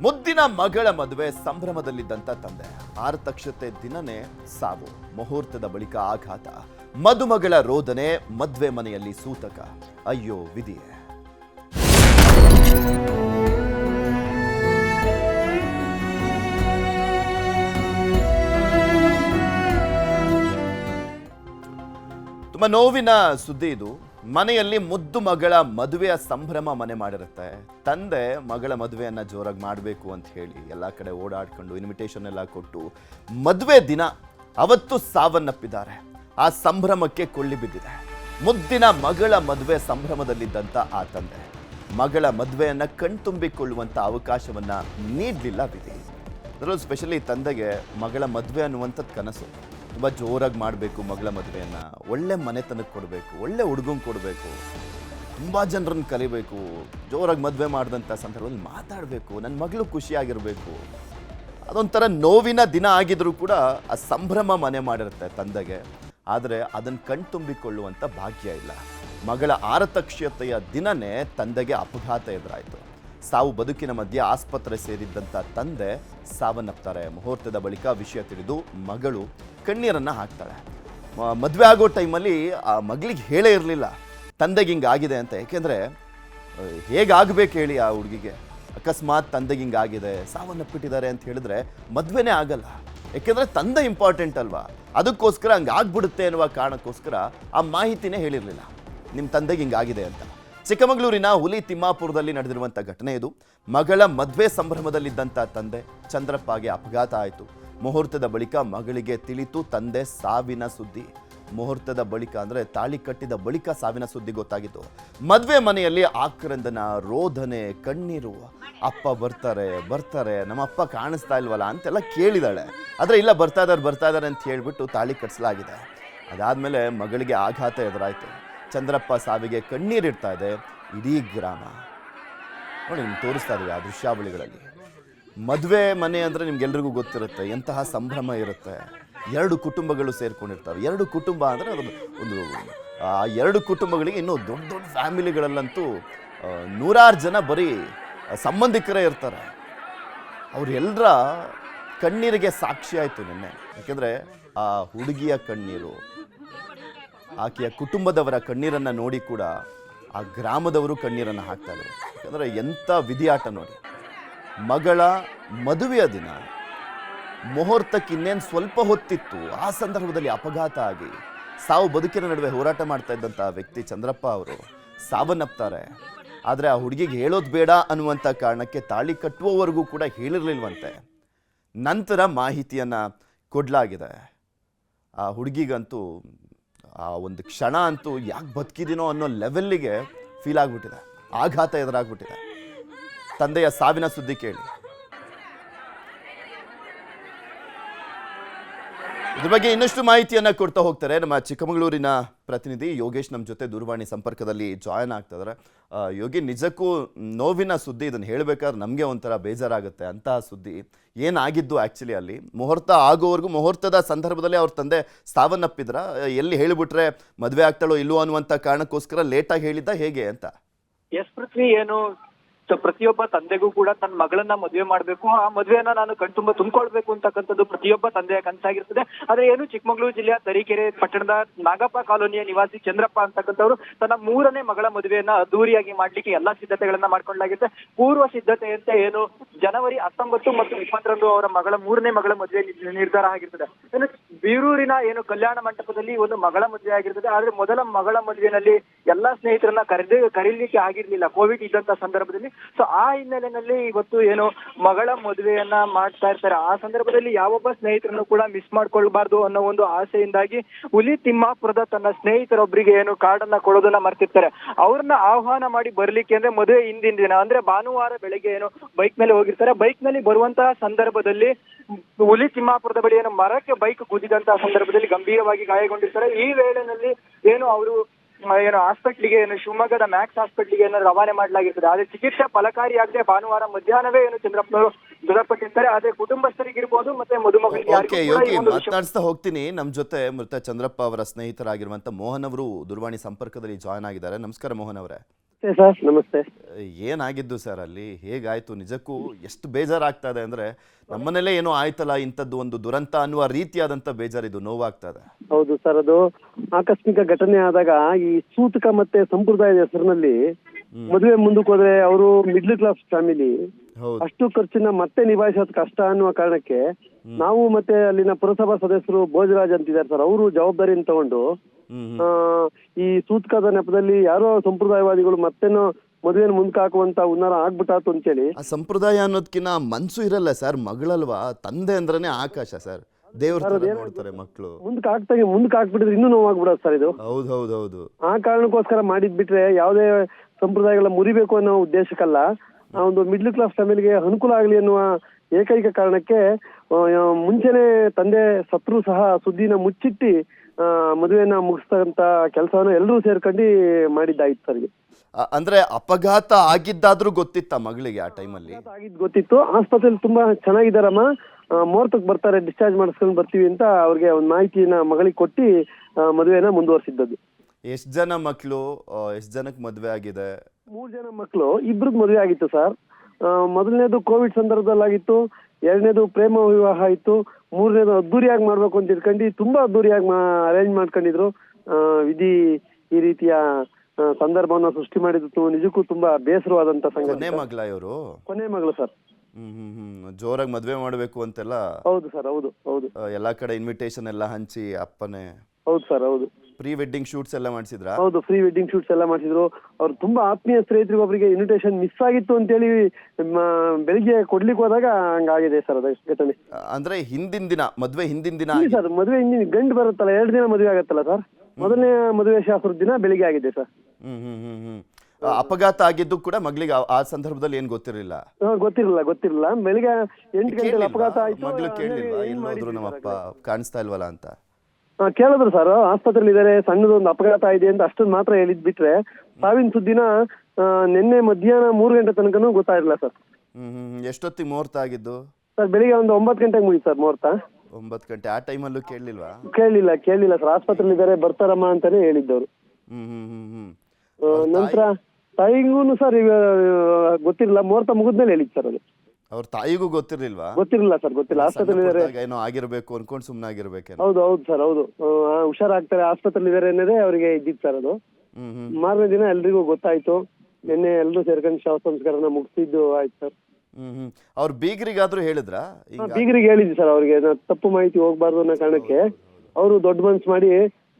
ಮುದ್ದಿನ ಮಗಳ ಮದುವೆ ಸಂಭ್ರಮದಲ್ಲಿದ್ದಂತ ತಂದೆ. ಆರತಕ್ಷತೆ ದಿನನೇ ಸಾವು. ಮುಹೂರ್ತದ ಬಳಿಕ ಆಘಾತ. ಮದುಮಗಳ ರೋದನೆ ಮದ್ವೆ ಮನೆಯಲ್ಲಿ ಸೂತಕ. ಅಯ್ಯೋ ವಿಧಿಯೇ. ತುಂಬ ನೋವಿನ ಸುದ್ದಿ ಇದು. ಮನೆಯಲ್ಲಿ ಮುದ್ದು ಮಗಳ ಮದುವೆಯ ಸಂಭ್ರಮ ಮನೆ ಮಾಡಿರುತ್ತೆ. ತಂದೆ ಮಗಳ ಮದುವೆಯನ್ನು ಜೋರಾಗಿ ಮಾಡಬೇಕು ಅಂತ ಹೇಳಿ ಎಲ್ಲ ಕಡೆ ಓಡಾಡ್ಕೊಂಡು ಇನ್ವಿಟೇಷನ್ ಎಲ್ಲ ಕೊಟ್ಟು ಮದುವೆ ದಿನ ಅವತ್ತು ಸಾವನ್ನಪ್ಪಿದ್ದಾರೆ. ಆ ಸಂಭ್ರಮಕ್ಕೆ ಕೊಳ್ಳಿ ಬಿದ್ದಿದೆ. ಮುದ್ದಿನ ಮಗಳ ಮದುವೆ ಸಂಭ್ರಮದಲ್ಲಿದ್ದಂಥ ಆ ತಂದೆ ಮಗಳ ಮದುವೆಯನ್ನು ಕಣ್ತುಂಬಿಕೊಳ್ಳುವಂಥ ಅವಕಾಶವನ್ನ ನೀಡಲಿಲ್ಲ ವಿಧಿ. ಅದರಲ್ಲೂ ಸ್ಪೆಷಲಿ ತಂದೆಗೆ ಮಗಳ ಮದುವೆ ಅನ್ನುವಂಥದ್ದು ಕನಸು. ತುಂಬ ಜೋರಾಗಿ ಮಾಡಬೇಕು ಮಗಳ ಮದುವೆಯನ್ನು. ಒಳ್ಳೆ ಮನೆತನಕ್ಕೆ ಕೊಡಬೇಕು, ಒಳ್ಳೆ ಹುಡುಗಂಗೆ ಕೊಡಬೇಕು. ತುಂಬ ಜನರನ್ನು ಕಲಿಬೇಕು, ಜೋರಾಗಿ ಮದುವೆ ಮಾಡಿದಂಥ ಸಂದರ್ಭದಲ್ಲಿ ಮಾತಾಡಬೇಕು ನನ್ನ ಮಗಳು ಖುಷಿಯಾಗಿರಬೇಕು. ಅದೊಂಥರ ನೋವಿನ ದಿನ ಆಗಿದ್ರೂ ಕೂಡ ಆ ಸಂಭ್ರಮ ಮನೆ ಮಾಡಿರುತ್ತೆ ತಂದೆಗೆ. ಆದರೆ ಅದನ್ನು ಕಣ್ತುಂಬಿಕೊಳ್ಳುವಂಥ ಭಾಗ್ಯ ಇಲ್ಲ. ಮಗಳ ಆರತಕ್ಷತೆಯ ದಿನನೇ ತಂದೆಗೆ ಅಪಘಾತ ಎದುರಾಯಿತು. ಸಾವು ಬದುಕಿನ ಮಧ್ಯೆ ಆಸ್ಪತ್ರೆ ಸೇರಿದ್ದಂಥ ತಂದೆ ಸಾವನ್ನಪ್ತಾರೆ. ಮುಹೂರ್ತದ ಬಳಿಕ ವಿಷಯ ತಿಳಿದು ಮಗಳು ಕಣ್ಣೀರನ್ನು ಹಾಕ್ತಾಳೆ. ಮದುವೆ ಆಗೋ ಟೈಮಲ್ಲಿ ಆ ಮಗಳಿಗೆ ಹೇಳೇ ಇರಲಿಲ್ಲ. ತಂದೆಗೆ ಹಿಂಗಾಗಿದೆ ಅಂತ. ಯಾಕೆಂದ್ರೆ ಹೇಗಾಗಬೇಕು ಹೇಳಿ ಆ ಹುಡುಗಿಗೆ. ಅಕಸ್ಮಾತ್ ತಂದೆಗೆ ಹಿಂಗಾಗಿದೆ ಸಾವನ್ನಪ್ಪಿಟ್ಟಿದ್ದಾರೆ ಅಂತ ಹೇಳಿದ್ರೆ ಮದುವೆನೇ ಆಗಲ್ಲ. ಯಾಕೆಂದರೆ ತಂದೆ ಇಂಪಾರ್ಟೆಂಟ್ ಅಲ್ವಾ? ಅದಕ್ಕೋಸ್ಕರ ಹಂಗೆ ಆಗ್ಬಿಡುತ್ತೆ ಅನ್ನುವ ಕಾರಣಕ್ಕೋಸ್ಕರ ಆ ಮಾಹಿತಿನೇ ಹೇಳಿರಲಿಲ್ಲ. ನಿಮ್ಮ ತಂದೆಗೆ ಹಿಂಗಾಗಿದೆ ಅಂತ. ಚಿಕ್ಕಮಗಳೂರಿನ ಹುಲಿ ತಿಮ್ಮಾಪುರದಲ್ಲಿ ನಡೆದಿರುವಂಥ ಘಟನೆ ಇದು. ಮಗಳ ಮದುವೆ ಸಂಭ್ರಮದಲ್ಲಿದ್ದಂಥ ತಂದೆ ಚಂದ್ರಪ್ಪಗೆ ಅಪಘಾತ ಆಯಿತು. ಮುಹೂರ್ತದ ಬಳಿಕ ಮಗಳಿಗೆ ತಿಳಿತು ತಂದೆ ಸಾವಿನ ಸುದ್ದಿ. ಮುಹೂರ್ತದ ಬಳಿಕ ಅಂದರೆ ತಾಳಿ ಕಟ್ಟಿದ ಬಳಿಕ ಸಾವಿನ ಸುದ್ದಿ ಗೊತ್ತಾಗಿತ್ತು. ಮದುವೆ ಮನೆಯಲ್ಲಿ ಆಕ್ರಂದನ, ರೋಧನೆ, ಕಣ್ಣೀರು. ಅಪ್ಪ ಬರ್ತಾರೆ ಬರ್ತಾರೆ ನಮ್ಮ ಅಪ್ಪ ಕಾಣಿಸ್ತಾ ಇಲ್ವಲ್ಲ ಅಂತೆಲ್ಲ ಕೇಳಿದಾಳೆ. ಆದರೆ ಇಲ್ಲ ಬರ್ತಾ ಇದ್ದಾರೆ ಬರ್ತಾ ಇದ್ದಾರೆ ಅಂತ ಹೇಳ್ಬಿಟ್ಟು ತಾಳಿ ಕಟ್ಸಲಾಗಿದೆ. ಅದಾದಮೇಲೆ ಮಗಳಿಗೆ ಆಘಾತ ಎದುರಾಯಿತು. ಚಂದ್ರಪ್ಪ ಸಾವಿಗೆ ಕಣ್ಣೀರಿಡ್ತಾ ಇದೆ. ಇಡೀ ಗ್ರಾಮ. ನೋಡಿ, ನಿಮ್ಗೆ ತೋರಿಸ್ತಾ ಇದ್ದೀವಿ ಆ ದೃಶ್ಯಾವಳಿಗಳಲ್ಲಿ. ಮದುವೆ ಮನೆ ಅಂದರೆ ನಿಮ್ಗೆಲ್ರಿಗೂ ಗೊತ್ತಿರುತ್ತೆ, ಎಂತಹ ಸಂಭ್ರಮ ಇರುತ್ತೆ. ಎರಡು ಕುಟುಂಬಗಳು ಸೇರ್ಕೊಂಡಿರ್ತವೆ. ಎರಡು ಕುಟುಂಬ ಅಂದರೆ ಒಂದು, ಆ ಎರಡು ಕುಟುಂಬಗಳಿಗೆ ಇನ್ನೂ ದೊಡ್ಡ ದೊಡ್ಡ ಫ್ಯಾಮಿಲಿಗಳಲ್ಲಂತೂ ನೂರಾರು ಜನ ಬರೀ ಸಂಬಂಧಿಕರೇ ಇರ್ತಾರೆ. ಅವರೆಲ್ಲರ ಕಣ್ಣೀರಿಗೆ ಸಾಕ್ಷಿ ಆಯಿತು ನಿನ್ನೆ. ಯಾಕೆಂದರೆ ಆ ಹುಡುಗಿಯ ಕಣ್ಣೀರು ಆಕೆಯ ಕುಟುಂಬದವರ ಕಣ್ಣೀರನ್ನು ನೋಡಿ ಕೂಡ ಆ ಗ್ರಾಮದವರು ಕಣ್ಣೀರನ್ನು ಹಾಕ್ತಾರೆ ಯಾಕಂದರೆ ಎಂಥ ವಿಧಿಯಾಟ ನೋಡಿ. ಮಗಳ ಮದುವೆಯ ದಿನ ಮುಹೂರ್ತಕ್ಕೆ ಇನ್ನೇನು ಸ್ವಲ್ಪ ಹೊತ್ತಿತ್ತು. ಆ ಸಂದರ್ಭದಲ್ಲಿ ಅಪಘಾತ ಆಗಿ ಸಾವು ಬದುಕಿನ ನಡುವೆ ಹೋರಾಟ ಮಾಡ್ತಾ ಇದ್ದಂಥ ವ್ಯಕ್ತಿ ಚಂದ್ರಪ್ಪ ಅವರು ಸಾವನ್ನಪ್ತಾರೆ. ಆದರೆ ಆ ಹುಡುಗಿಗೆ ಹೇಳೋದು ಬೇಡ ಅನ್ನುವಂಥ ಕಾರಣಕ್ಕೆ ತಾಳಿ ಕಟ್ಟುವವರೆಗೂ ಕೂಡ ಹೇಳಿರಲಿಲ್ವಂತೆ. ನಂತರ ಮಾಹಿತಿಯನ್ನು ಕೊಡಲಾಗಿದೆ. ಆ ಹುಡುಗಿಗಂತೂ ಆ ಒಂದು ಕ್ಷಣ ಅಂತೂ ಯಾಕೆ ಬದುಕಿದ್ದೀನೋ ಅನ್ನೋ ಲೆವೆಲ್ಲಿಗೆ ಫೀಲ್ ಆಗಿಬಿಟ್ಟಿದೆ. ಆಘಾತ ಎದುರಾಗ್ಬಿಟ್ಟಿದೆ. ತಂದೆಯ ಸಾವಿನ ಸುದ್ದಿ ಕೇಳಿ. ಇದ್ರ ಬಗ್ಗೆ ಇನ್ನಷ್ಟು ಮಾಹಿತಿಯನ್ನ ಕೊಡ್ತಾ ಹೋಗ್ತಾರೆ ನಮ್ಮ ಚಿಕ್ಕಮಗಳೂರಿನ ಪ್ರತಿನಿಧಿ ಯೋಗೇಶ್ ನಮ್ಮ ಜೊತೆ ದೂರವಾಣಿ ಸಂಪರ್ಕದಲ್ಲಿ ಜಾಯ್ನ್ ಆಗ್ತಾ ಯೋಗಿ, ನಿಜಕ್ಕೂ ನೋವಿನ ಸುದ್ದಿ ಇದನ್ನು ಹೇಳಬೇಕಾದ್ರೆ ನಮಗೆ ಒಂಥರ ಬೇಜಾರಾಗುತ್ತೆ ಅಂತಹ ಸುದ್ದಿ. ಏನಾಗಿದ್ದು ಆ್ಯಕ್ಚುಲಿ ಅಲ್ಲಿ? ಮುಹೂರ್ತ ಆಗೋವರೆಗೂ ಮುಹೂರ್ತದ ಸಂದರ್ಭದಲ್ಲಿ ಅವ್ರ ತಂದೆ ಸಾವನ್ನಪ್ಪಿದ್ರ? ಎಲ್ಲಿ ಹೇಳಿಬಿಟ್ರೆ ಮದುವೆ ಆಗ್ತಾಳೋ ಇಲ್ವೋ ಅನ್ನುವಂಥ ಕಾರಣಕ್ಕೋಸ್ಕರ ಲೇಟಾಗಿ ಹೇಳಿದ್ದ ಹೇಗೆ ಅಂತ? ಎಸ್, ಪೃಥ್ವಿ, ಏನು ಪ್ರತಿಯೊಬ್ಬ ತಂದೆಗೂ ಕೂಡ ತನ್ನ ಮಗಳನ್ನ ಮದುವೆ ಮಾಡಬೇಕು. ಆ ಮದುವೆಯನ್ನ ನಾನು ಕಣ್ತುಂಬ ತುಂಬಿಕೊಳ್ಬೇಕು ಅಂತಕ್ಕಂಥದ್ದು ಪ್ರತಿಯೊಬ್ಬ ತಂದೆಯ ಕನಸಾಗಿರ್ತದೆ. ಆದ್ರೆ ಏನು ಚಿಕ್ಕಮಗಳೂರು ಜಿಲ್ಲೆಯ ತರೀಕೆರೆ ಪಟ್ಟಣದ ನಾಗಪ್ಪ ಕಾಲೋನಿಯ ನಿವಾಸಿ ಚಂದ್ರಪ್ಪ ಅಂತಕ್ಕಂಥವ್ರು ತನ್ನ ಮೂರನೇ ಮಗಳ ಮದುವೆಯನ್ನ ಅದ್ದೂರಿಯಾಗಿ ಮಾಡ್ಲಿಕ್ಕೆ ಎಲ್ಲಾ ಸಿದ್ಧತೆಗಳನ್ನ ಮಾಡ್ಕೊಂಡಾಗಿರುತ್ತೆ ಪೂರ್ವ ಸಿದ್ಧತೆ ಅಂತ ಏನು ಜನವರಿ ಹತ್ತೊಂಬತ್ತು ಮತ್ತು ಇಪ್ಪತ್ತರಂದು ಅವರ ಮಗಳ ಮೂರನೇ ಮಗಳ ಮದುವೆ ನಿರ್ಧಾರ ಆಗಿರ್ತದೆ. ಏನು ಬೀರೂರಿನ ಏನು ಕಲ್ಯಾಣ ಮಂಟಪದಲ್ಲಿ ಒಂದು ಮಗಳ ಮದುವೆ ಆಗಿರ್ತದೆ. ಆದ್ರೆ ಮೊದಲ ಮಗಳ ಮದುವೆನಲ್ಲಿ ಎಲ್ಲಾ ಸ್ನೇಹಿತರನ್ನ ಕರೆದು, ಕರೀಲಿಕ್ಕೆ ಆಗಿರ್ಲಿಲ್ಲ. ಕೋವಿಡ್ ಇದ್ದಂತ ಸಂದರ್ಭದಲ್ಲಿ ಸೊ ಆ ಹಿನ್ನೆಲೆಯಲ್ಲಿ ಇವತ್ತು ಏನು ಮಗಳ ಮದುವೆಯನ್ನ ಮಾಡ್ತಾ ಇರ್ತಾರೆ. ಆ ಸಂದರ್ಭದಲ್ಲಿ ಯಾವೊಬ್ಬ ಸ್ನೇಹಿತರನ್ನು ಕೂಡ ಮಿಸ್ ಮಾಡ್ಕೊಳ್ಬಾರ್ದು ಅನ್ನೋ ಒಂದು ಆಸೆಯಿಂದಾಗಿ ಹುಲಿ ತಿಮ್ಮಾಪುರದ ತನ್ನ ಸ್ನೇಹಿತರೊಬ್ಬರಿಗೆ ಏನು ಕಾರ್ಡ್ ಅನ್ನ ಕೊಡೋದನ್ನ ಮರ್ತಿರ್ತಾರೆ. ಅವ್ರನ್ನ ಆಹ್ವಾನ ಮಾಡಿ ಬರ್ಲಿಕ್ಕೆ ಅಂದ್ರೆ ಮದುವೆ ಹಿಂದಿನ ದಿನ, ಅಂದ್ರೆ ಭಾನುವಾರ ಬೆಳಗ್ಗೆ ಏನು ಬೈಕ್ ಮೇಲೆ ಹೋಗಿರ್ತಾರೆ. ಬೈಕ್ನಲ್ಲಿ ಬರುವಂತಹ ಸಂದರ್ಭದಲ್ಲಿ ಹುಲಿ ತಿಮ್ಮಾಪುರದ ಬಳಿ ಏನು ಮರಕ್ಕೆ ಬೈಕ್ ಕುದಿದಂತಹ ಸಂದರ್ಭದಲ್ಲಿ ಗಂಭೀರವಾಗಿ ಗಾಯಗೊಂಡಿರ್ತಾರೆ. ಈ ವೇಳೆನಲ್ಲಿ ಏನು ಅವರು ಏನು ಹಾಸ್ಪಿಟ್ಲಿಗೆ ಏನು ಶಿವಮೊಗ್ಗದ ಮ್ಯಾಕ್ಸ್ ಹಾಸ್ಪಿಟ್ಲಿಗೆ ಏನು ರವಾನೆ ಮಾಡಲಾಗಿರ್ತದೆ. ಆದ್ರೆ ಚಿಕಿತ್ಸೆ ಫಲಕಾರಿಯಾಗದೆ ಭಾನುವಾರ ಮಧ್ಯಾಹ್ನವೇ ಏನು ಚಂದ್ರಪ್ಪನವರು ದೃಢಪಟ್ಟಿರ್ತಾರೆ. ಆದ್ರೆ ಕುಟುಂಬಸ್ಥರಿಗಿರ್ಬೋದು ಮತ್ತೆ ಮಧುಮಗಳಿಗೆ ಯೋಗಿ ಮಾತನಾಡಿಸ್ತಾ ಹೋಗ್ತೀನಿ. ನಮ್ಮ ಜೊತೆ ಮೃತ ಚಂದ್ರಪ್ಪ ಅವರ ಸ್ನೇಹಿತರಾಗಿರುವಂತ ಮೋಹನ್ ಅವರು ದೂರವಾಣಿ ಸಂಪರ್ಕದಲ್ಲಿ ಜಾಯ್ನ್ ಆಗಿದ್ದಾರೆ. ನಮಸ್ಕಾರ ಮೋಹನ್ ಅವರೇ. ಸರ್. ನಮಸ್ತೆ. ಏನಾಗಿದ್ದು ಸರ್ ಅಲ್ಲಿ? ಹೇಗಾಯ್ತು? ನಿಜಕ್ಕೂ ಎಷ್ಟು ಬೇಜಾರಾಗ್ತಾ ಇದೆ ಅಂದ್ರೆ ನಮ್ಮನೆಲ್ಲೇ ಏನೋ ಆಯ್ತಲ್ಲ ಇಂಥದ್ದು ಒಂದು ದುರಂತ ಅನ್ನುವ ರೀತಿಯಾದಂತ ಬೇಜಾರಿದು ನೋವಾಗ್ತಾ ಇದೆ ಹೌದು ಸರ್ ಅದು ಆಕಸ್ಮಿಕ ಘಟನೆ ಆದಾಗ ಈ ಸೂತಕ ಮತ್ತೆ ಸಂಪ್ರದಾಯದ ಹೆಸರಿನಲ್ಲಿ ಮದುವೆ ಮುಂದಕ್ಕೆ ಹೋದ್ರೆ ಅವರು ಮಿಡ್ಲ್ ಕ್ಲಾಸ್ ಫ್ಯಾಮಿಲಿ ಹೌದು. ಅಷ್ಟು ಖರ್ಚನ್ನ ಮತ್ತೆ ನಿಭಾಯಿಸೋದ್ ಕಷ್ಟ ಅನ್ನುವ ಕಾರಣಕ್ಕೆ ನಾವು ಮತ್ತೆ ಅಲ್ಲಿನ ಪುರಸಭಾ ಸದಸ್ಯರು ಭೋಜರಾಜ್ ಅಂತಿದ್ದಾರೆ ಸರ್. ಅವರು ಜವಾಬ್ದಾರಿಯನ್ನು ತಗೊಂಡು ಈ ಸೂತ್ಕದ ನೆಪದಲ್ಲಿ ಯಾರೋ ಸಂಪ್ರದಾಯವಾದಿಗಳು ಮತ್ತೇನು ಮದುವೆನ ಮುಂದಕ್ಕೆ ಹಾಕುವಂತ ಹುನ್ನಾರ ಆಗ್ಬಿಟ್ಟಾತು ಅಂತೇಳಿ. ಆ ಸಂಪ್ರದಾಯ ಅನ್ನೋದ್ಕಿನ್ನ ಮನ್ಸು ಇರಲ್ಲ ಸರ್ ಮಗಳಲ್ವಾ? ತಂದೆ ಅಂದ್ರೆ ಆಕಾಶ ಸರ್. ದೇವ್ರ ತರ ನೋಡ್ತಾರೆ ಮಕ್ಕಳು ಮುಂದಕ್ಕೆ ಹಾಕ್ತಾಗೆ ಮುಂದಕ್ಕೆ ಹಾಕ್ಬಿಟ್ಟಿದ್ರೆ ಇನ್ನೂ ನೋವಾಗ್ಬಿಡೋದು ಸರ್ ಇದು. ಹೌದು ಹೌದು ಹೌದು. ಆ ಕಾರಣಕ್ಕೋಸ್ಕರ ಮಾಡಿದ್ ಬಿಟ್ರೆ ಯಾವುದೇ ಸಂಪ್ರದಾಯಗಳ ಮುರಿಬೇಕು ಅನ್ನೋ ಉದ್ದೇಶಕ್ಕಲ್ಲ ಆ ಒಂದು ಮಿಡ್ಲ್ ಕ್ಲಾಸ್ ಫ್ಯಾಮಿಲಿಗೆ ಅನುಕೂಲ ಆಗಲಿ ಅನ್ನುವ ಏಕೈಕ ಕಾರಣಕ್ಕೆ ಮುಂಚೆನೆ ತಂದೆ ಸತ್ರು ಸಹ ಸುದ್ದಿನ ಮುಚ್ಚಿಟ್ಟಿ ಮದುವೆನ ಮುಗಿಸ್ತಂತ ಕೆಲಸವನ್ನ ಎಲ್ಲರೂ ಸೇರ್ಕೊಂಡು ಮಾಡಿದ್ದಾಯ್ತು ಸರ್ ಅಂದ್ರೆ ಅಪಘಾತ ಆಗಿದ್ದಾದ್ರೂ ಗೊತ್ತಿತ್ತ ಮಗಳಿಗೆ ಆ ಟೈಮಲ್ಲಿ? ಆಗಿದ್ ಗೊತ್ತಿತ್ತು. ಆಸ್ಪತ್ರೆಯಲ್ಲಿ ತುಂಬಾ ಚೆನ್ನಾಗಿದ್ದಾರಮ್ಮ. ಮುಹೂರ್ತಕ್ಕೆ ಬರ್ತಾರೆ ಡಿಸ್ಚಾರ್ಜ್ ಮಾಡಿಸ್ಕೊಂಡು ಬರ್ತೀವಿ ಅಂತ ಅವ್ರಿಗೆ ಒಂದು ಮಾಹಿತಿನ ಮಗಳಿಗೆ ಕೊಟ್ಟು ಮದುವೆನ ಮುಂದುವರಿಸಿದ್ದದ್ದು. ಎಷ್ಟು ಜನ ಮಕ್ಕಳು ಎಷ್ಟು ಜನಕ್ಕೆ ಮದುವೆ ಆಗಿದೆ? ಮೂರ್ ಜನ ಮಕ್ಕಳು ಇಬ್ರಿಗೆ ಮದುವೆ ಆಗಿತ್ತು ಸರ್. ಮೊದಲನೇದು ಕೋವಿಡ್ ಸಂದರ್ಭದಲ್ಲಾಗಿತ್ತು. ಎರಡನೇದು ಪ್ರೇಮ ವಿವಾಹ ಇತ್ತು ಮೂರನೇದು ಅದ್ದೂರಿಯಾಗಿ ಮಾಡ್ಬೇಕು ಅಂತ ಇಟ್ಕೊಂಡು ತುಂಬಾ ಅದ್ದೂರಿಯಾಗಿ ಅರೇಂಜ್ ಮಾಡ್ಕೊಂಡಿದ್ರು. ವಿಧಿ ಈ ರೀತಿಯ ಸಂದರ್ಭವನ್ನು ಸೃಷ್ಟಿ ಮಾಡಿದ್ದು ನಿಜಕ್ಕೂ ತುಂಬಾ ಬೇಸರವಾದಂತ ಕೊನೆ ಸಂಗತಿ ಮಗಳ ಇವರು? ಕೊನೆ ಮಗಳು ಸರ್. ಹ್ಮ್ ಹ್ಮ್ ಹ್ಮ್. ಜೋರಾಗಿ ಮದ್ವೆ ಮಾಡ್ಬೇಕು ಅಂತೆಲ್ಲ? ಹೌದು ಸರ್ ಹೌದು ಹೌದು. ಆ, ಎಲ್ಲಾ ಕಡೆ ಇನ್ವಿಟೇಷನ್ ಎಲ್ಲ ಹಂಚಿ ಅಪ್ಪನೇ. ಹೌದು ಸರ್ ಹೌದು. ಪ್ರೀ ವೆಡ್ಡಿಂಗ್ ಶೂಟ್ಸ್ ಎಲ್ಲ ಮಾಡಿಸಿದ್ರಾ? ಹೌದು ಪ್ರೀ ವೆಡ್ಡಿಂಗ್ ಶೂಟ್ಸ್ ಎಲ್ಲ ಮಾಡಿಸಿದ್ರು. ಅವ್ರು ತುಂಬಾ ಆತ್ಮೀಯ ಸ್ನೇಹಿತರಿಗೆ ಒಬ್ಬರಿಗೆ ಇನ್ವಿಟೇಷನ್ ಮಿಸ್ ಆಗಿತ್ತು ಅಂತೇಳಿ ಹೇಳಿ ಬೆಳಿಗ್ಗೆ ಕೊಡ್ಲಿಕ್ಕೆ ಹೋದಾಗ ಹಂಗಾಗಿದೆ ಸರ್ ಅದು ಘಟನೆ. ಅಂದ್ರೆ ಹಿಂದಿನ ದಿನ ಮದ್ವೆ ಹಿಂದಿನ ದಿನ ಇಲ್ಲ ಸರ್ ಮದುವೆ ಹಿಂದಿನ ಗಂಡು ಬರುತ್ತಲ್ಲ ಎರಡು ದಿನ ಮದುವೆ ಆಗತ್ತಲ್ಲ ಸರ್? ಮೊದಲನೇ ಮದುವೆ ಶಾಸ್ತ್ರದ ದಿನ ಬೆಳಿಗ್ಗೆ ಆಗಿದೆ ಸರ್. ಹ್ಮ್ ಹ್ಮ್ ಹ್ಮ್ ಹ್ಮ್. ಆ, ಅಪಘಾತ ಆಗಿದ್ದು ಕೂಡ ಮಗಳಿಗೆ ಆ- ಆ ಸಂದರ್ಭದಲ್ಲಿ ಏನ್ ಗೊತ್ತಿರಲಿಲ್ಲ? ಹಾ, ಗೊತ್ತಿರಲಿಲ್ಲ ಗೊತ್ತಿರಲಿಲ್ಲ. ಬೆಳಿಗ್ಗೆ ಎಂಟು ಗಂಟೆ ಅಪಘಾತ ಆಯ್ತು ಮಗಳು ಕೇಳಲಿಲ್ವಾ ಏನ್ ಎಲ್ಲೋದ್ರು ನಮ್ಮಪ್ಪ ಕಾಣಿಸ್ತಾ ಇಲ್ವಲ್ಲ ಅಂತ. ಕೇಳಿದ್ರು ಸರ್ ಆಸ್ಪತ್ರೆಯಲ್ಲಿ ಇದ್ದಾರೆ ಸಣ್ಣದೊಂದು ಅಪಘಾತ ಇದೆ ಅಂತ ಅಷ್ಟೊಂದು ಮಾತ್ರ ಹೇಳಿದ್ ಬಿಟ್ರೆ ಸಾವಿನ ಸುದ್ದಿನ ನಿನ್ನೆ ಮಧ್ಯಾಹ್ನ ಮೂರು ಗಂಟೆ ತನಕನೂ ಗೊತ್ತಾಗಿಲ್ಲ ಸರ್ ಹ್ಮ್ ಹ್ಮ್ ಹ್ಮ್. ಎಷ್ಟೊತ್ತಿಗೆ ಮುಹೂರ್ತ ಆಗಿದ್ದು? ಸರ್ ಬೆಳಿಗ್ಗೆ ಒಂದು ಒಂಬತ್ತು ಗಂಟೆಗೆ ಮುಗಿತು ಸರ್ ಮುಹೂರ್ತ. ಒಂಬತ್ತು ಗಂಟೆ ಆ ಟೈಮಲ್ಲೂ ಕೇಳಲಿಲ್ವಾ? ಕೇಳಲಿಲ್ಲ ಕೇಳಲಿಲ್ಲ ಸರ್ ಆಸ್ಪತ್ರೆಯಲ್ಲಿ ಇದ್ದಾರೆ ಬರ್ತಾರಮ್ಮ ಅಂತಾನೆ ಹೇಳಿದ್ದವ್ರು. ಹ್ಮ್ ಹ್ಮ್ ಹ್ಮ್ ನಂತರ ತಾಯಿಗೂ ಸರ್ ಈಗ ಆ, ಗೊತ್ತಿರಲಿಲ್ಲ ಮುಹೂರ್ತ ಮುಗಿದ್ಮೇಲೆ ಹೇಳಿದ್ ಸರ್ ಅದು. ಅವ್ರ ತಾಯಿಗೂ ಗೊತ್ತಿರ್ಲಿಲ್ವಾ? ಗೊತ್ತಿರಲಿಲ್ಲ ಸರ್ ಗೊತ್ತಿಲ್ಲ. ಆಸ್ಪತ್ರೆ ಇದ್ದಾರೆ ಏನೋ ಆಗಿರ್ಬೇಕು ಅನ್ಕೊಂಡು ಸುಮ್ಮನೆ ಆಗಿರ್ಬೇಕೇನೋ. ಹೌದು ಹೌದು ಸರ್ ಹೌದು. ಆ, ಹುಷಾರಾಗ್ತಾರೆ ಆಸ್ಪತ್ರೆಯಲ್ಲಿ ಇದ್ದಾರೆ ಅನ್ನೋದೇ ಅವರಿಗೆ ಇದ್ದಿತ್ತು ಸರ್ ಅದು. ಹ್ಮ್ ಹ್ಮ್. ಮಾರನೇ ದಿನ ಎಲ್ರಿಗೂ ಗೊತ್ತಾಯ್ತು. ನಿನ್ನೆ ಎಲ್ಲರೂ ಸೇರ್ಕೊಂಡು ಶವ ಸಂಸ್ಕಾರನ ಮುಗಿಸಿದ್ದು ಆಯ್ತು ಸರ್. ಹ್ಮ್ ಹ್ಮ್. ಅವ್ರ ಬೀಗರಿಗಾದ್ರೂ ಹೇಳಿದ್ರಾ? ಬೀಗರಿಗೆ ಹೇಳಿದ್ವಿ ಸರ್ ಅವ್ರಿಗೆ. ನಾ ತಪ್ಪು ಮಾಹಿತಿ ಹೋಗ್ಬಾರ್ದು ಅನ್ನೋ ಕಾರಣಕ್ಕೆ. ಅವರು ದೊಡ್ಡ ಮನ್ಸು ಮಾಡಿ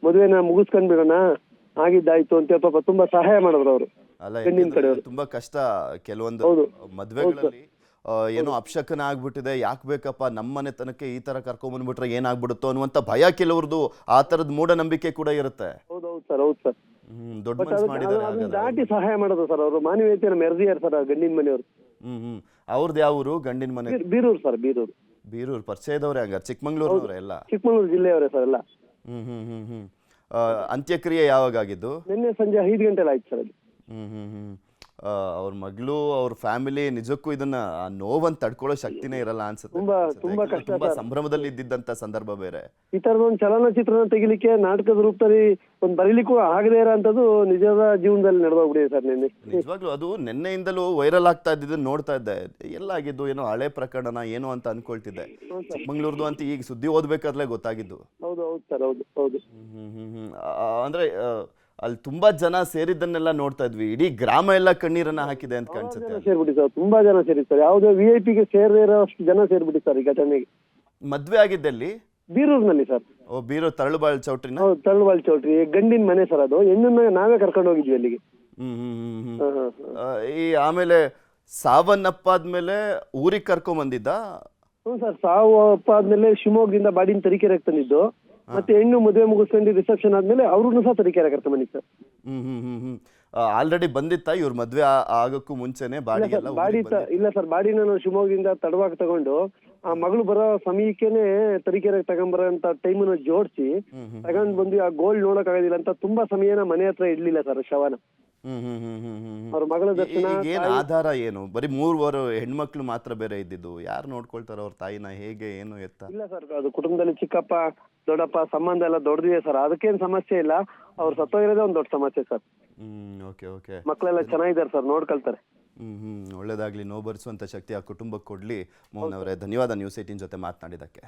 ಮದುವೆನ ಮುಗಿಸ್ಕೊಂಡ್ ಬಿಡೋಣ ಆಗಿದ್ದಾಯ್ತು ಅಂತ ಪಾಪ ತುಂಬಾ ಸಹಾಯ ಮಾಡಿದ್ರು ಅವರು. ಅಲ್ಲ ಹೆಣ್ಣಿನ ಯಾಕಂದ್ರೆ ಕಡೆಯವ್ರು. ತುಂಬಾ ಕಷ್ಟ ಕೆಲವೊಂದು. ಮದ್ವೆಗಳಲ್ಲಿ. ಏನೋ ಅಪ್ಶಕನ ಆಗ್ಬಿಟ್ಟಿದೆ ಯಾಕೆ ಬೇಕಪ್ಪ ನಮ್ಮನೆ ತನಕ ಈ ತರ ಕರ್ಕೊಂಡ್ಬಂದ್ಬಿಟ್ರೆ ಏನಾಗ್ಬಿಡುತ್ತೋ ಅನ್ನುವಂತ ಭಯ ಕೆಲವ್ರದ್ದು ಆ ತರದ್ ಮೂಢನಂಬಿಕೆ ಕೂಡ ಇರುತ್ತೆ. ಹೌದು ಹೌದು ಸರ್ ಹೌದು ಸರ್. ಹ್ಮ್ ದೊಡ್ಡ ಬಟ್ ಮನ್ಸು ಮಾಡಿದ್ದಾರೆ ಅದನ್ನ ಹಾಗಾದ್ರೆ. ದಾಟಿ ಸಹಾಯ ಮಾಡೋದು ಸರ್ ಅವರು ಮಾನವೀಯತೆಯನ್ನು ಮೆರೆದಿದ್ದಾರೆ ಸರ್ ಆ ಗಂಡಿನ ಮನೆಯವರು. ಹ್ಮ್ ಹ್ಮ್. ಅವ್ರದ್ದು ಯಾವ ಊರು? ಗಂಡಿನ ಮನೆ? ಬೀರ್- ಬೀರೂರು ಸರ್ ಬೀರೂರು. ಬೀರೂರು ಪರಿಚಯದವ್ರೆ ಹಂಗಾರೆ ಚಿಕ್ಕಮಂಗ್ಳೂರ್ನವ್ರೆ ಎಲ್ಲ? ಚಿಕ್ಕಮಗಳೂರು ಜಿಲ್ಲೆಯವರೇ ಸರ್ ಎಲ್ಲ. ಹ್ಮ್ ಹ್ಮ್ ಹ್ಮ್ ಹ್ಮ್. ಆ, ಅಂತ್ಯಕ್ರಿಯೆ ಯಾವಾಗ ಆಗಿದ್ದು ನಿನ್ನೆ ಸಂಜೆ ಐದು ಗಂಟೆಲಿ ಆಯ್ತು ಸರ್ ಅದು. ಹ್ಮ್ ಹ್ಮ್ ಹ್ಮ್. ಅವ್ರ ಮಗಳು ಅವ್ರ ಫ್ಯಾಮಿಲಿ ನಿಜಕ್ಕೂ ಇದನ್ನ ಆ ನೋವನ್ನ ತಡ್ಕೊಳ್ಳೋ ಶಕ್ತಿನೇ ಇರಲ್ಲ ಅನ್ಸುತ್ತೆ. ತುಂಬಾ- ತುಂಬಾ ಕಷ್ಟ ತುಂಬಾ ಸರ್. ಸಂಭ್ರಮದಲ್ಲಿ ಇದ್ದಿದ್ದಂತ ಸಂದರ್ಭ ಬೇರೆ. ಈ ತರದ ಒಂದು ಚಲನಚಿತ್ರನ ತೆಗಿಲಿಕ್ಕೆ ನಾಟಕದ ರೂಪದಲ್ಲಿ ಒಂದು ಬರೀಲಿಕ್ಕೂ ಆಗದೇ ಇರೋಂಥದ್ದು ನಿಜದ ಜೀವನದಲ್ಲಿ ನಡೆದೋಗ್ಬಿಟ್ಟಿದೆ ಸರ್ ನಿನ್ನೆ. ನಿಜವಾಗ್ಲೂ ಅದು ನಿನ್ನೆಯಿಂದಲೂ ವೈರಲ್ ಆಗ್ತಾ ಇದ್ದಿದ್ದು ನೋಡ್ತಾ ಇದ್ದೆ. ಎಲ್ಲಾಗಿದ್ದು ಏನೋ ಹಳೆ ಪ್ರಕರಣ ಏನೋ ಅಂತ ಅನ್ಕೊಳ್ತಿದ್ದೆ. ಚಿಕ್ಕಮಂಗ್ಳೂರ್ದು ಅಂತ ಈಗ ಸುದ್ದಿ ಓದ್ಬೇಕಾದ್ರೆ ಗೊತ್ತಾಗಿದ್ದು. ಹೌದು ಹೌದು ಸರ್ ಹೌದು ಹೌದು. ಹ್ಮ್ ಹ್ಮ್ ಹ್ಮ್ ಹ್ಮ್. ಆ, ಅಂದ್ರೆ ಆ, ಅಲ್ಲಿ ತುಂಬಾ ಜನ ಸೇರಿದ್ದನ್ನೆಲ್ಲ ನೋಡ್ತಾ ಇದ್ವಿ. ಇಡೀ ಗ್ರಾಮ ಎಲ್ಲ ಕಣ್ಣೀರನ್ನ ಹಾಕಿದೆ ಅಂತ ಕಾಣಿಸುತ್ತೆ ಜನ ಸೇರ್ಬಿಟ್ಟು ಸರ್ ತುಂಬಾ ಜನ ಸೇರಿರ್ತಾರೆ ಯಾವುದೇ ವಿ ಐ ಪಿಗೆ ಸೇರಿರೋಷ್ಟು ಜನ ಸೇರ್ಬಿಟ್ಟು ಸರ್ ಈ ಘಟನೆಗೆ ಮದ್ವೆ ಆಗಿದ್ದಲ್ಲಿ? ಬೀರೂರ್ನಲ್ಲಿ ಸರ್. ಓ ಬೀರೋ ತರಳುಬಾಳ್ ಚೌಟ್ರಿನ? ಹೌದು ತಳ್ಳುವಾಳ್ ಚೌಟ್ರಿ ಗಂಡಿನ ಮನೆ ಸರ್ ಅದು. ಹೆಣ್ಣನ್ನ ನಾವೇ ಕರ್ಕೊಂಡು ಹೋಗಿದ್ವಿ ಅಲ್ಲಿಗೆ. ಹ್ಮ್ ಹ್ಮ್ ಹ್ಮ್ ಹ್ಮ್. ಹಾ, ಹಾ, ಹಾ. ಆ, ಈ ಆಮೇಲೆ ಸಾವನ್ನಪ್ಪಾದ್ಮೇಲೆ ಊರಿಗೆ ಕರ್ಕೊಂಡ್ ಬಂದಿದ್ದ ಹ್ಞೂ ಸರ್ ಸಾವು ಅಪ್ಪ ಆದ್ಮೇಲೆ ಶಿವಮೊಗ್ಗದಿಂದ ಬಾಡಿನ ತರೀಕೆರೆಗೆ ತಂದಿದ್ದು. ಮತ್ತೆ ಹೆಣ್ಣು ಮದುವೆ ಮುಗಿಸ್ಕೊಂಡು ರಿಸೆಪ್ಷನ್ ಆದ್ಮೇಲೆ ಅವ್ರನ್ನು ಸಹ ತರೀಕೆರೆ ಕರ್ತ ಬನ್ನಿ ಸರ್ ಹ್ಮ್ ಹ್ಮ್ ಹ್ಮ್ ಹ್ಮ್. ಆಲ್ರೆಡಿ ಬಂದಿತ್ತ? ಇವ್ರ ಮದ್ವೆ ಆ- ಆಗಕ್ಕೂ ಮುಂಚೆನೆ ಬಾಡಿ ಬಾಡಿ ತ- ಇಲ್ಲ ಸರ್ ಬಾಡಿನ ನಾನು ಶಿವಮೊಗ್ಗದಿಂದ ತಡವಾಗಿ ತಗೊಂಡು ಆ ಮಗಳು ಬರೋ ಸಮಯಕ್ಕೇನೆ ತರೀಕೆರೆಗೆ ತಗೊಂಬರೋ ಅಂತ ಟೈಮನ್ನ ಜೋಡಿಸಿ ತಗೊಂಡ್ ಬಂದು ಆ ಗೋಲ್ಡ್ ನೋಡಕ್ ಆಗೋದಿಲ್ಲ ಅಂತ ತುಂಬಾ ಸಮಯನ ಮನೆ ಹತ್ರ ಇಡ್ಲಿಲ್ಲ ಸರ್ ಶವನ. ಹ್ಮ್ ಹ್ಮ್ ಹ್ಮ್ ಹ್ಮ್ ಹ್ಮ್ ಹ್ಮ್. ಅವ್ರ ಮಗಳ ದರ್ಶನ ಏನು ಆಧಾರ ಏನು? ಬರೀ ಮೂರ್ವರು ಹೆಣ್ಮಕ್ಳು ಮಾತ್ರ ಬೇರೆ ಇದ್ದಿದ್ದು. ಯಾರು ನೋಡ್ಕೊಳ್ತಾರ ಅವ್ರ ತಾಯಿನ ಹೇಗೆ ಏನು ಎತ್ತ? ಇಲ್ಲ ಸರ್ ಅದು ಕುಟುಂಬದಲ್ಲಿ ಚಿಕ್ಕಪ್ಪ ದೊಡ್ಡಪ್ಪ ಸಂಬಂಧ ಎಲ್ಲ ದೊಡ್ಡದಿದೆ ಸರ್. ಅದಕ್ಕೇನು ಸಮಸ್ಯೆ ಇಲ್ಲ. ಅವ್ರ ಸತ್ತೋಗಿರೋದೇ ಒಂದ್ ದೊಡ್ಡ ಸಮಸ್ಯೆ ಸರ್. ಹ್ಮ್ ಓಕೆ ಓಕೆ. ಮಕ್ಕಳೆಲ್ಲ ಚೆನ್ನಾಗಿದ್ದಾರೆ ಸರ್ ನೋಡ್ಕೊಳ್ತಾರೆ. ಹ್ಮ್ ಹ್ಮ್. ಒಳ್ಳೇದಾಗ್ಲಿ ನೋವು ಭರಿಸುವಂತ ಶಕ್ತಿ ಆ ಕುಟುಂಬಕ್ಕೆ ಕೊಡ್ಲಿ. ಮೋಹನ್ ಅವರೇ ಧನ್ಯವಾದ ನ್ಯೂಸ್ ಏಟಿನ್ ಜೊತೆ ಮಾತನಾಡಿದ್ದಕ್ಕೆ.